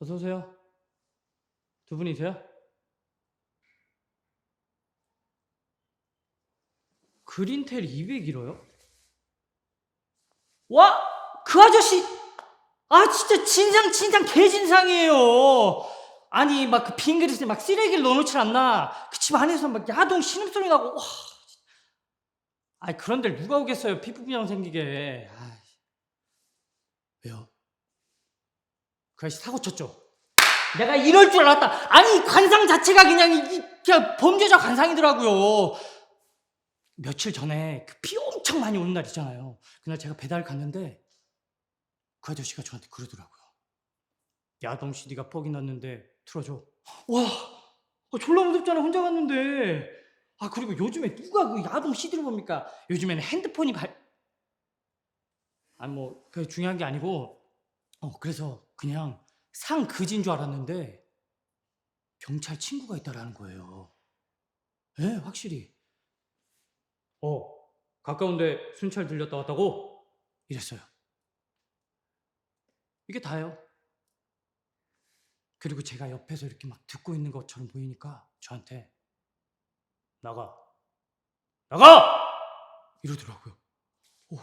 어서 오세요. 두 분이세요? 그린텔 201호요? 와! 그 아저씨! 아, 진짜 진상, 진상, 개진상이에요! 아니, 막 그 빈 그릇에 막 쓰레기를 넣어놓질 않나? 그 집 안에서 막 야동 신음소리 나고, 와. 아이, 그런 데를 누가 오겠어요? 피부비냥 생기게. 아이. 왜요? 그 아저씨 사고 쳤죠? 내가 이럴 줄 알았다. 아니, 관상 자체가 그냥, 이, 그냥 범죄자 관상이더라고요. 며칠 전에 그 비 엄청 많이 오는 날 있잖아요. 그날 제가 배달 갔는데 그 아저씨가 저한테 그러더라고요. 야동 CD가 뻑이 났는데 틀어줘. 와, 아, 졸라 무섭잖아. 혼자 갔는데. 아, 그리고 요즘에 누가 그 야동 CD를 봅니까? 요즘에는 핸드폰이 발... 아니, 뭐, 그게 중요한 게 아니고, 어, 그래서 그냥 상 그진 줄 알았는데 경찰 친구가 있다라는 거예요. 예, 확실히. 어, 가까운데 순찰 들렸다 왔다고? 이랬어요. 이게 다예요. 그리고 제가 옆에서 이렇게 막 듣고 있는 것처럼 보이니까 저한테 나가, 나가! 이러더라고요. 오,